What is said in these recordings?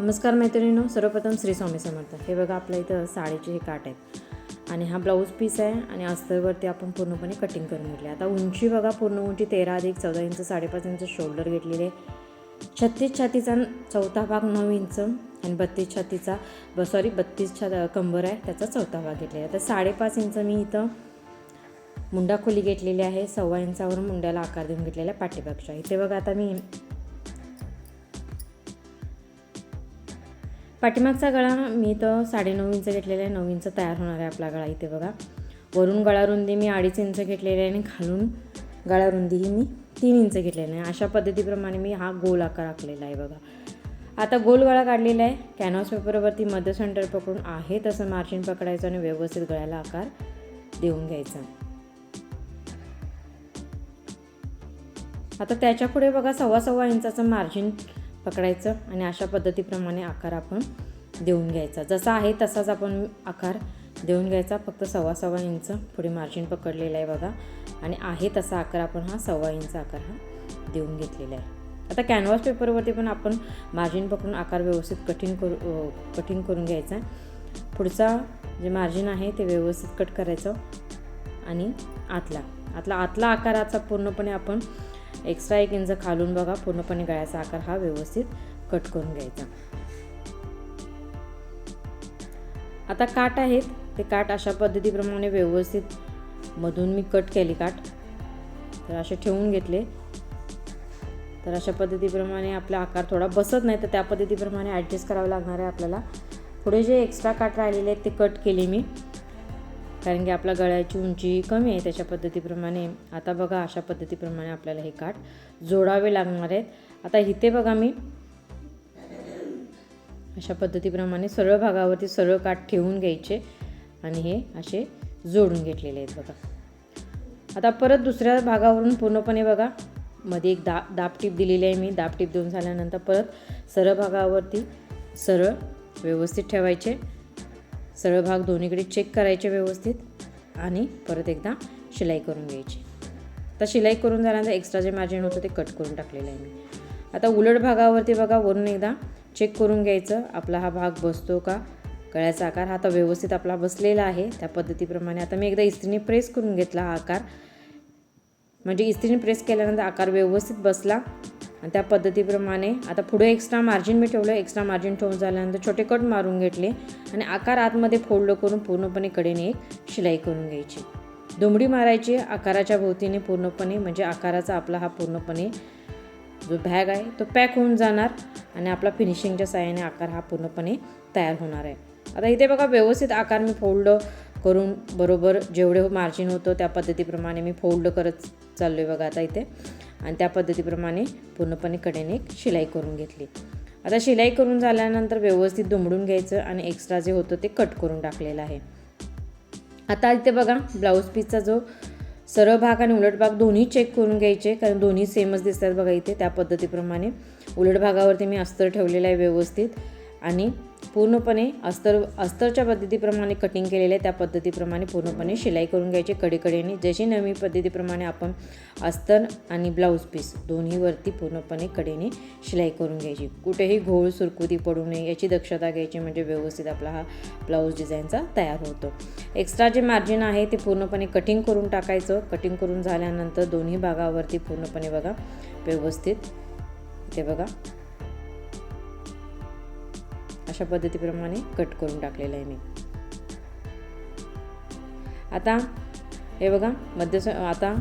नमस्कार मैत्रिणींनो सर्वप्रथम श्री स्वामी समर्थ. हे बघा आपल्या इथं साडीचे हे काट आहेत आणि हा ब्लाऊज पीस आहे आणि अस्तरवरती आपण पूर्णपणे कटिंग करून घेतली आता उंची बघा पूर्ण उंची तेरा अधिक चौदा इंच साडेपाच इंच शोल्डर घेतलेले छत्तीस छातीचा चौथा भाग नऊ इंच आणि बत्तीस छातीचा ब सॉरी बत्तीस छा कंबर आहे त्याचा चौथा भाग घेतलेला आहे. तर साडेपाच इंच मी इथं मुंडा खोली घेतलेली आहे. सव्वा इंचावर मुंड्याला आकार देऊन घेतलेला आहे पाठीपेक्षा इथे बघा आता मी पाठीमागचा गळा मी तर साडेनऊ इंच घेतलेला आहे. नऊ इंच तयार होणार आहे आपला गळा इथे बघा. वरून गळा रुंदी मी अडीच इंच घेतलेली आहे आणि खालून गळा रुंदी ही मी तीन इंच घेतलेली आहे. अशा पद्धतीप्रमाणे मी हा गोल आकार आखलेला आहे बघा. आता गोल गळा काढलेला आहे. कॅनव्हास पेपरवरती मध्य सेंटर पकडून आहे तसं मार्जिन पकडायचं आणि व्यवस्थित गळ्याला आकार देऊन घ्यायचा. आता त्याच्या पुढे बघा सव्वा सव्वा इंचाचं मार्जिन पकडायचं आणि अशा पद्धतीप्रमाणे आकार आपण देऊन घ्यायचा. जसा आहे तसाच आपण आकार देऊन घ्यायचा. फक्त सव्वा सव्वा इंच पुढे मार्जिन पकडलेलं आहे बघा. आणि आहे तसा आकार आपण हा सव्वा इंच आकार हा देऊन घेतलेला आहे. आता कॅनव्हास पेपरवरती पण आपण मार्जिन पकडून आकार व्यवस्थित कठीण करू कठीण करून घ्यायचा. आहे पुढचा जे मार्जिन आहे ते व्यवस्थित कट करायचं. आणि आतला आतला आतला आकाराचा पूर्णपणे आपण एक्स्ट्रा एक इंच खालून बघा पूर्णपणे गळ्याचा आकार हा व्यवस्थित कट करून घ्यायचा. आता काट आहेत. ते काट अशा पद्धतीप्रमाणे व्यवस्थित मधून मी कट केली काट. तर असे ठेवून घेतले. तर अशा पद्धतीप्रमाणे आपला आकार थोडा बसत नाही तर त्या पद्धतीप्रमाणे ॲडजस्ट करावं लागणार आहे आपल्याला. पुढे जे एक्स्ट्रा काट राहिलेले आहेत ते कट केले मी. कारण की आपल्या गळ्याची उंची कमी आहे त्याच्या पद्धतीप्रमाणे. आता बघा अशा पद्धतीप्रमाणे आपल्याला हे काठ जोडावे लागणार आहेत. आता इथे बघा मी. अशा पद्धतीप्रमाणे सरळ भागावरती सरळ काठ ठेवून घ्यायचे आणि हे असे जोडून घेतलेले आहेत बघा. आता परत दुसऱ्या भागावरून पूर्णपणे बघा. मध्ये एक दा दाब टीप दिलेली आहे मी. दाब टीप देऊन झाल्यानंतर परत सरळ भागावरती सरळ व्यवस्थित ठेवायचे. सरळ भाग दोन्हीकडे चेक करायचे व्यवस्थित आणि परत एकदा शिलाई करून घ्यायची. आता शिलाई करून झाल्यानंतर एक्स्ट्रा जे मार्जिन होतं ते कट करून टाकलेलं आहे मी. आता उलट भागावरती बघा वरून एकदा चेक करून घ्यायचं आपला हा भाग बसतो का? गळ्याचा आकार हा आता व्यवस्थित आपला बसलेला आहे. त्या पद्धतीप्रमाणे आता मी एकदा इस्त्रीने प्रेस करून घेतला हा आकार. म्हणजे इस्त्रीने प्रेस केल्यानंतर आकार व्यवस्थित बसला. आणि त्या पद्धतीप्रमाणे आता पुढे एक्स्ट्रा मार्जिन मी ठेवलं. एक्स्ट्रा मार्जिन ठेवून झाल्यानंतर छोटे कट मारून घेतले. आणि आकार आतमध्ये फोल्ड करून पूर्णपणे कडेने एक शिलाई करून घ्यायची. दुमडी मारायची आकाराच्या भोवतीने पूर्णपणे म्हणजे आकाराचा आपला हा पूर्णपणे जो बॅग आहे तो पॅक होऊन जाणार. आणि आपला फिनिशिंगच्या साह्याने आकार हा पूर्णपणे तयार होणार आहे. आता इथे बघा व्यवस्थित आकार मी फोल्ड करून बरोबर जेवढे मार्जिन होतं त्या पद्धतीप्रमाणे मी फोल्ड करत चाललो आहे बघा आता इथे. आणि त्या पद्धतीप्रमाणे पूर्णपणे कडेने एक शिलाई करून घेतली. आता शिलाई करून झाल्यानंतर व्यवस्थित दुमडून घ्यायचं आणि एक्स्ट्रा जे होतं ते कट करून टाकलेलं आहे. आता इथे बघा ब्लाऊज पीसचा जो सरळ भाग आणि उलट भाग दोन्ही चेक करून घ्यायचे कारण दोन्ही सेमच दिसतात बघा इथे. त्या पद्धतीप्रमाणे उलट भागावरती मी अस्तर ठेवलेलं आहे व्यवस्थित. आणि पूर्णपणे अस्तर अस्तरच्या पद्धतीप्रमाणे कटिंग केलेलं आहे त्या पद्धतीप्रमाणे पूर्णपणे शिलाई करून घ्यायची कडेकडेने. जशी नवीन पद्धतीप्रमाणे आपण अस्तर आणि ब्लाऊज पीस दोन्हीवरती पूर्णपणे कडेने शिलाई करून घ्यायची. कुठेही घोळ सुरकुती पडू नये याची दक्षता घ्यायची म्हणजे व्यवस्थित आपला हा ब्लाऊज डिझाईनचा तयार होतो. एक्स्ट्रा जे मार्जिन आहे ते पूर्णपणे कटिंग करून टाकायचं. कटिंग करून झाल्यानंतर दोन्ही भागावरती पूर्णपणे बघा व्यवस्थित. ते बघा. अशा पद्धतीप्रमाणे कट करून टाकलेलं आहे मी. आता हे बघा मध्य आता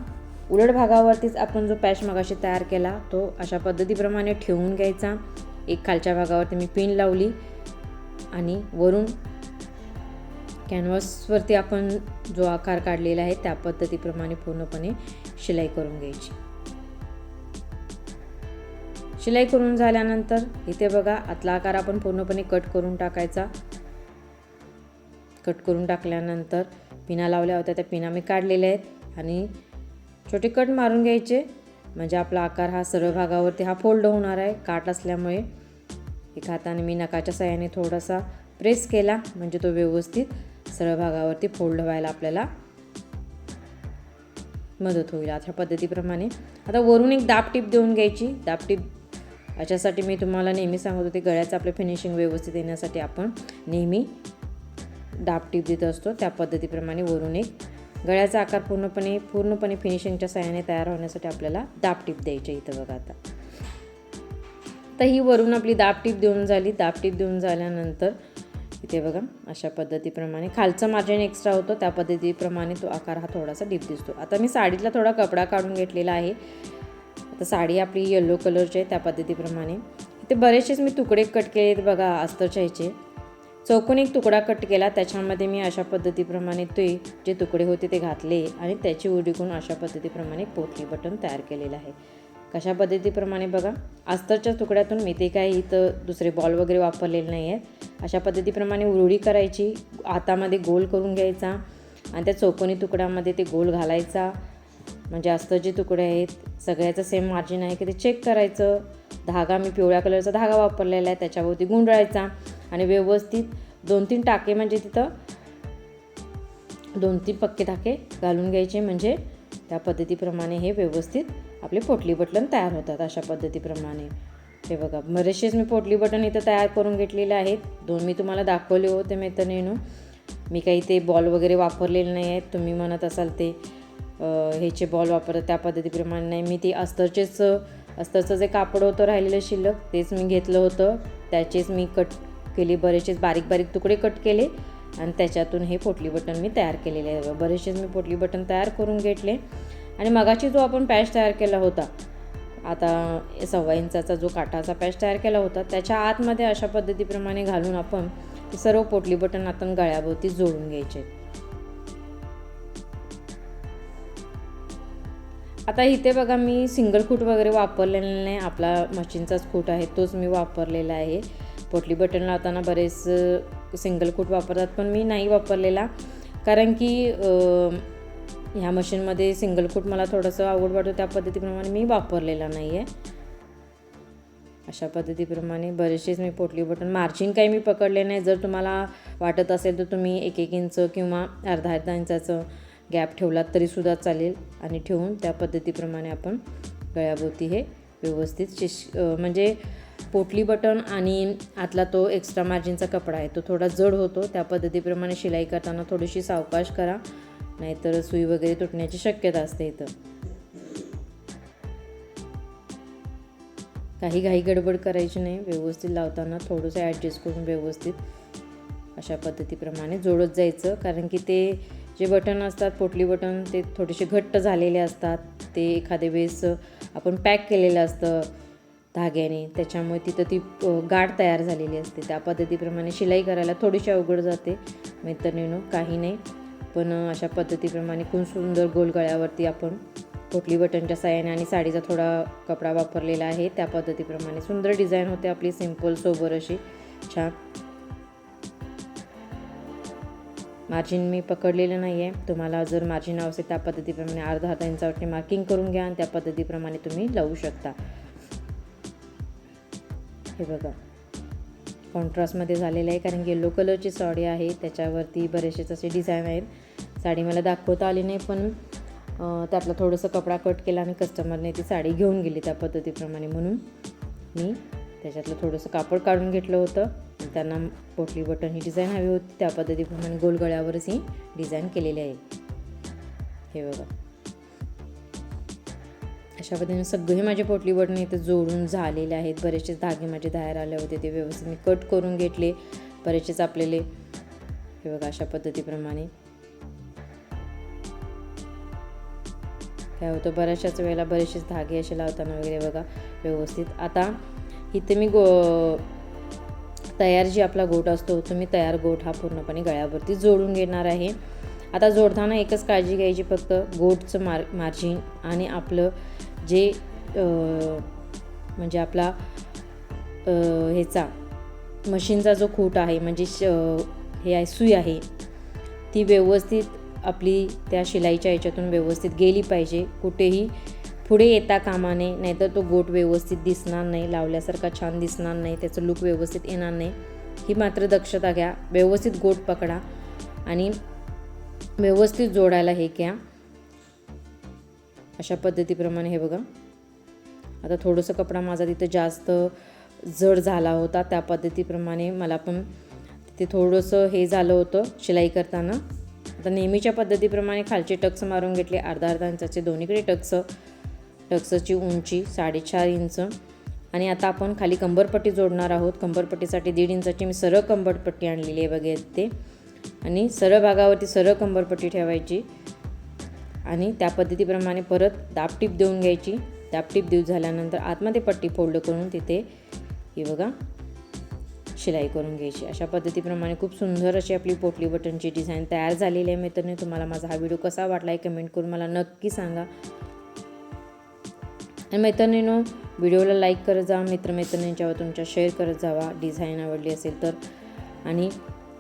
उलट भागावरतीच आपण जो पॅच मगाशी तयार केला तो अशा पद्धतीप्रमाणे ठेवून घ्यायचा. एक खालच्या भागावरती मी पिन लावली आणि वरून कॅनव्हासवरती आपण जो आकार काढलेला आहे त्या पद्धतीप्रमाणे पूर्णपणे शिलाई करून घ्यायची. शिलाई करून झाल्यानंतर इथे बघा आतला आकार आपण पूर्णपणे कट करून टाकायचा. कट करून टाकल्यानंतर पिना लावल्या होत्या त्या पिना मी काढलेल्या आहेत. आणि छोटे कट मारून घ्यायचे. म्हणजे आपला आकार हा सरळ भागावरती हा फोल्ड होणार आहे काट असल्यामुळे. एका हाताने मी नकाच्या साह्याने थोडासा प्रेस केला म्हणजे तो व्यवस्थित सरळ भागावरती फोल्ड व्हायला आपल्याला मदत होईल. अशा पद्धतीप्रमाणे. आता वरून एक दाब टीप देऊन घ्यायची. दाब टीप याच्यासाठी मी तुम्हाला नेहमी सांगत होते गळ्याचं आपलं फिनिशिंग व्यवस्थित येण्यासाठी आपण नेहमी डाब टीप देत असतो. त्या पद्धतीप्रमाणे वरून एक गळ्याचा आकार पूर्णपणे पूर्णपणे फिनिशिंगच्या सहाय्याने तयार होण्यासाठी आपल्याला दाब टीप द्यायची इथं बघा आता. तर ही वरून आपली दाब टीप देऊन झाली. दाब टीप देऊन झाल्यानंतर इथे बघा अशा पद्धतीप्रमाणे खालचं मार्जिन एक्स्ट्रा होतो. त्या पद्धतीप्रमाणे तो आकार हा थोडासा डीप दिसतो. आता मी साडीतला थोडा कपडा काढून घेतलेला आहे. आता साडी आपली येल्लो कलरची आहे त्या पद्धतीप्रमाणे. इथे बरेचसेच मी तुकडे कट केले आहेत बघा अस्तरच्या ह्याचे चौकोन एक तुकडा कट केला त्याच्यामध्ये मी अशा पद्धतीप्रमाणे ते जे तुकडे होते ते घातले आणि त्याची उडी करून अशा पद्धतीप्रमाणे पोटली बटन तयार केलेलं आहे. कशा पद्धतीप्रमाणे बघा अस्तरच्या तुकड्यातून मी ते काही इथं दुसरे बॉल वगैरे वापरलेले नाही आहेत. अशा पद्धतीप्रमाणे उरुळी करायची हातामध्ये गोल करून घ्यायचा आणि त्या चौकोनी तुकड्यामध्ये ते गोल घालायचा. म्हणजे अस्तर जे तुकडे आहेत सगळ्याचं सेम मार्जिन आहे की ते चेक करायचं. धागा मी पिवळ्या कलरचा धागा वापरलेला आहे त्याच्यावरती गुंडाळायचा आणि व्यवस्थित दोन तीन टाके म्हणजे तिथं दोन तीन पक्के टाके घालून घ्यायचे. म्हणजे त्या पद्धतीप्रमाणे हे व्यवस्थित आपले पोटली बटन तयार होतात अशा पद्धतीप्रमाणे. हे बघा बरेचसेच मी पोटली बटन इथं तयार करून घेतलेले आहेत. दोन मी तुम्हाला दाखवले होते मैत्रिणीनं मी काही ते बॉल वगैरे वापरलेले नाही आहेत. तुम्ही म्हणत असाल ते ह्याचे बॉल वापरत त्या पद्धतीप्रमाणे नाही. मी ती अस्तरचेच अस्तरचं जे कापड होतं राहिलेलं शिल्लक तेच मी घेतलं होतं. त्याचेच मी कट केले बरेचसेच बारीक बारीक तुकडे कट केले आणि त्याच्यातून हे पोटली बटन मी तयार केलेले आहे. बरेचसेच मी पोटली बटन तयार करून घेतले. आणि मगाशी जो आपण पॅच तयार केला होता आता सव्वा इंचाचा जो काठाचा पॅच तयार केला होता त्याच्या आतमध्ये अशा पद्धतीप्रमाणे घालून आपण सर्व पोटली बटन आपण गळ्याभोवती जोडून घ्यायचे. आता इथे बघा मी सिंगल खूट वगैरे वापरलेला नाही. आपला मशीनचाच खूट आहे तोच मी वापरलेला आहे. पोटली बटन लावताना बरेच सिंगल खूट वापरतात पण मी नाही वापरलेला. कारण की ह्या मशीनमध्ये सिंगल खूट मला थोडंसं आवड वाटतो त्या पद्धतीप्रमाणे मी वापरलेला नाही आहे अशा पद्धतीप्रमाणे बरेचसेच मी पोटली बटन मार्जिन काही मी पकडले नाही. जर तुम्हाला वाटत असेल तर तुम्ही एक एक इंच किंवा अर्धा अर्धा इंचाचं गॅप ठेवलात तरीसुद्धा चालेल. आणि ठेवून त्या पद्धतीप्रमाणे आपण गळ्याभोवती हे व्यवस्थित शिश म्हणजे पोटली बटन आणि आतला तो एक्स्ट्रा मार्जिनचा कपडा आहे तो थोडा जड होतो. त्या पद्धतीप्रमाणे शिलाई करताना थोडीशी सावकाश करा. नाहीतर सुई वगैरे तुटण्याची शक्यता असते इथं. काही घाई गडबड करायची नाही. व्यवस्थित लावताना थोडंसं ॲडजस्ट करून व्यवस्थित अशा पद्धतीप्रमाणे जोडत जायचं. कारण की ते जे बटन असतात पोटली बटन ते थोडेसे घट्ट झालेले असतात. ते एखाद्या वेळेस आपण पॅक केलेलं असतं धाग्याने. त्याच्यामुळे तिथं ती गाठ तयार झालेली असते. त्या पद्धतीप्रमाणे शिलाई करायला थोडीशी अवघड जाते मैत्रिणीनं. काही नाही. पण अशा पद्धतीप्रमाणे खूप सुंदर गोल गळ्यावरती आपण पोटली बटनच्या साह्याने आणि साडीचा थोडा कपडा वापरलेला आहे. त्या पद्धतीप्रमाणे सुंदर डिझाईन होते आपली. सिंपल सोबर अशी. छान. मार्जिन मी पकडलेलं नाही आहे तुम्हाला जर मार्जिन असेल त्या पद्धतीप्रमाणे अर्धा अर्धा इंचावरती मार्किंग करून घ्या आणि त्या पद्धतीप्रमाणे तुम्ही लावू शकता. हे बघा. कॉन्ट्रास्टमध्ये झालेलं आहे कारण येलो कलरची साडी आहे. त्याच्यावरती बरेचसेच असे डिझाईन आहेत. साडी मला दाखवता आली नाही पण त्यातलं थोडंसं कपडा कट केला आणि कस्टमरने ती साडी घेऊन गेली त्या पद्धतीप्रमाणे म्हणून मी त्याच्यातलं थोडंसं कापड काढून घेतलं होतं. त्यांना पोटली बटन ही डिझाईन हवी होती. त्या पद्धतीप्रमाणे गोलगळ्यावरच ही डिझाईन केलेली आहे. हे बघा. अशा पद्धतीने सगळे माझे पोटली बटन इथे जोडून झालेले आहेत. बरेचसे धागे माझे बाहेर आले होते. ते व्यवस्थित मी कट करून घेतले. बरेचसेच आपलेले हे बघा अशा पद्धतीप्रमाणे. काय होतं बऱ्याचशाच वेळेला बरेचसेच धागे असे लावताना वगैरे बघा व्यवस्थित. आता इथे मी गो तयार जी आपला गोट असतो तो मी तयार गोट हा पूर्णपणे गळ्यावरती जोडून घेणार आहे. आता जोडताना एकच काळजी घ्यायची फक्त गोटचं मार मार्जिन आणि आपलं जे म्हणजे आपला ह्याचा मशीनचा जो खूट आहे म्हणजे श हे आहे सुई आहे ती व्यवस्थित आपली त्या शिलाईच्या ह्याच्यातून व्यवस्थित गेली पाहिजे. कुठेही पुढे येता कामाने नाहीतर तो गोट व्यवस्थित दिसणार नाही लावल्यासारखा छान दिसणार नाही त्याचं लुक व्यवस्थित येणार नाही. ही मात्र दक्षता घ्या. व्यवस्थित गोट पकडा आणि व्यवस्थित जोडायला हे घ्या. अशा पद्धतीप्रमाणे हे बघा. आता थोडंसं कपडा माझा तिथं जास्त जड झाला होता त्या पद्धतीप्रमाणे मला पण तिथे थोडंसं हे झालं होतं शिलाई करताना. आता नेहमीच्या पद्धतीप्रमाणे खालचे टक्स मारून घेतले अर्धा अर्धा इंचाचे दोन्हीकडे टक्स. टक्सची उंची साडेचार इंच. आणि आता आपण खाली कंबरपट्टी जोडणार आहोत. कंबरपट्टीसाठी दीड इंचाची मी सरळ कंबरपट्टी आणलेली आहे बघा ते आणि सरळ भागावरती सरळ कंबरपट्टी ठेवायची. आणि त्या पद्धतीप्रमाणे परत दापटीप देऊन घ्यायची. दापटीप देऊ झाल्यानंतर आतमध्ये पट्टी फोल्ड करून तिथे ही बघा शिलाई करून घ्यायची. अशा पद्धतीप्रमाणे खूप सुंदर अशी आपली पोटली बटनची डिझाईन तयार झालेली आहे मित्रांनी. तुम्हाला माझा हा व्हिडिओ कसा वाटला आहे कमेंट करून मला नक्की सांगा. आणि मैत्रिणीनो व्हिडिओला लाईक करत जा मित्रमैत्रिणींच्यावर तुमच्या शेअर करत जावा. डिझाईन आवडली असेल तर. आणि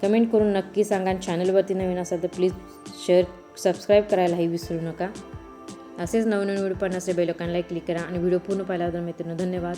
कमेंट करून नक्की सांगा. आणि चॅनलवरती नवीन असाल तर प्लीज शेअर सबस्क्राईब करायलाही विसरू नका. असेच नवीन नवीन व्हिडिओ पाहण्यासाठी बेलोकांना क्लिक करा. आणि व्हिडिओ पूर्ण पाहिल्याबद्दल मित्रांनो धन्यवाद.